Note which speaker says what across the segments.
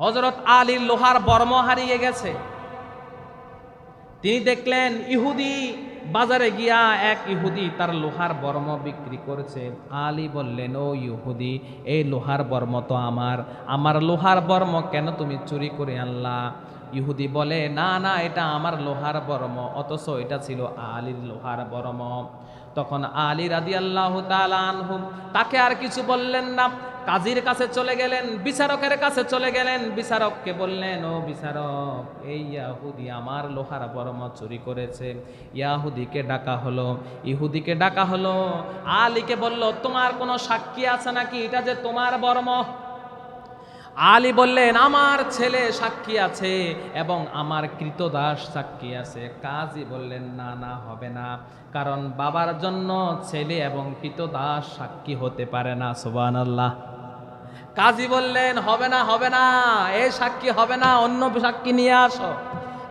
Speaker 1: হজরত আলীর লোহার বর্ম হারিয়ে গেছে। তিনি দেখলেন ইহুদি বাজারে গিয়া এক ইহুদি তার লোহার বর্ম বিক্রি করেছে। আলী বললেন, ও ইহুদি, এই লোহার বর্ম তো আমার। আমার লোহার বর্ম কেন তুমি চুরি করে আনলা? ইহুদি বলে, না না, এটা আমার লোহার বর্ম, অথচ এটা ছিল আলীর লোহার বর্ম। তখন আলী রাদি আল্লাহ আনহুম, তাকে আর কিছু বললেন না। কাজীর কাছে চলে গেলেন, বিচারকের কাছে চলে গেলেন। বিচারককে বললেন, ও বিচারক, এই ইয়াহুদি আমার লোহার বর্ম চুরি করেছে। ইয়াহুদিকে ডাকা হলো, ইহুদিকে ডাকা হলো। আলীকে বলল, তোমার কোনো সাক্ষী আছে নাকি? এটা যে তোমার বর্ম। আলী বললেন, আমার ছেলে সাক্ষী আছে এবং আমার কৃতদাস সাক্ষী আছে। কাজী বললেন, না না, হবে না। কারণ বাবার জন্য ছেলে এবং কৃতদাস সাক্ষী হতে পারে না সোবান আল্লাহ কাজী বললেন, হবে না হবে না। এ সাক্ষী হবে না, অন্য সাক্ষী নিয়ে আসো।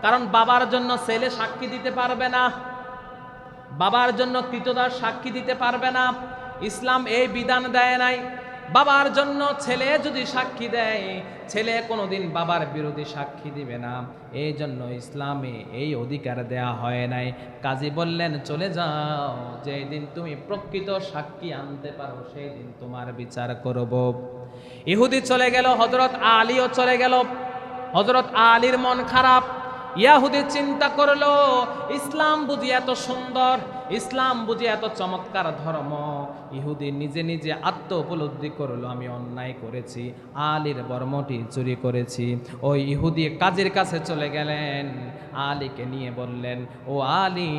Speaker 1: কারণ বাবার জন্য ছেলে সাক্ষী দিতে পারবে না। বাবার জন্য কৃতদাস সাক্ষী দিতে পারবে না। ইসলাম এই বিধান দেয় নাই। বাবার জন্য ছেলে যদি সাক্ষী দেয়, ছেলে কোনোদিন বাবার বিরোধী সাক্ষী দিবে না। এই জন্য ইসলামে এই অধিকার দেয়া হয় নাই। কাজী বললেন, চলে যাও যেই দিন তুমি প্রকৃত সাক্ষী আনতে পারো সেই দিন তোমার বিচার করব। ইহুদি চলে গেল হজরত আলীও চলে গেল। হজরত আলীর মন খারাপ। ইয়াহুদি চিন্তা করল, ইসলাম বুঝি এত সুন্দর ইসলাম বুঝি এত চমৎকার ধর্ম। ইহুদি নিজে নিজে আত্ম উপলব্ধি করল, আমি অন্যায় করেছি, আলীর বর্মটি চুরি করেছি। ওই ইহুদি কাজের কাছে চলে গেলেন, আলীকে নিয়ে বললেন, ও আলী,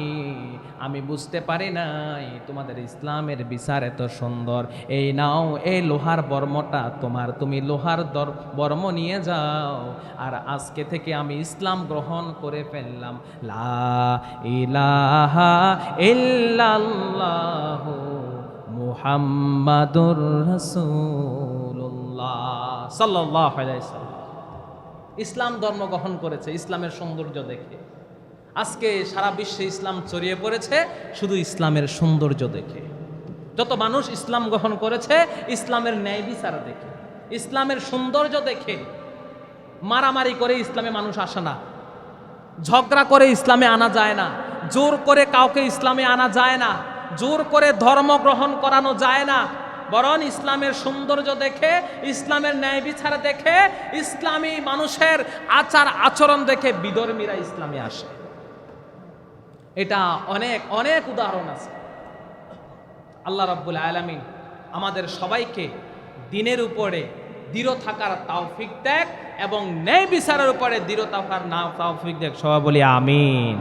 Speaker 1: আমি বুঝতে পারি নাই, তোমাদের ইসলামের বিচার এত সুন্দর। এই নাও, এই লোহার বর্মটা তোমার। তুমি লোহার দর, বর্ম নিয়ে যাও। আর আজকে থেকে আমি ইসলাম গ্রহণ করে ফেললাম। লা ইলাহা ইল্লাল্লাহ মুহাম্মাদুর রাসূলুল্লাহ সাল্লাল্লাহু আলাইহি সাল্লাম। ইসলাম ধর্ম গ্রহণ করেছে, ইসলামের সৌন্দর্য দেখে। আজকে সারা বিশ্বে ইসলাম ছড়িয়ে পড়েছে, শুধু ইসলামের সৌন্দর্য দেখে। যত মানুষ ইসলাম গ্রহণ করেছে, ইসলামের ন্যায় বিচার দেখে, ইসলামের সৌন্দর্য দেখে। মারামারি করে ইসলামে মানুষ আসে না, ঝগড়া করে ইসলামে আনা যায় না। জোর করে কাউকে ইসলামে আনা যায় না, জোর করে ধর্ম গ্রহণ করানো যায় না। বরং ইসলামের সৌন্দর্য দেখে, ইসলামের ন্যায় বিচার দেখে, ইসলামী মানুষের আচার আচরণ দেখে বিধর্মীরা ইসলামে আসে। এটা অনেক অনেক উদাহরণ আছে। আল্লাহ রাব্বুল আলামিন আমাদের সবাইকে দিনের উপরে দৃঢ় থাকার তাওফিক দেখ এবং ন্যায় বিচারের উপরে দৃঢ় থাকার না তাওফিক দেখ। সবাই বলি আমিন।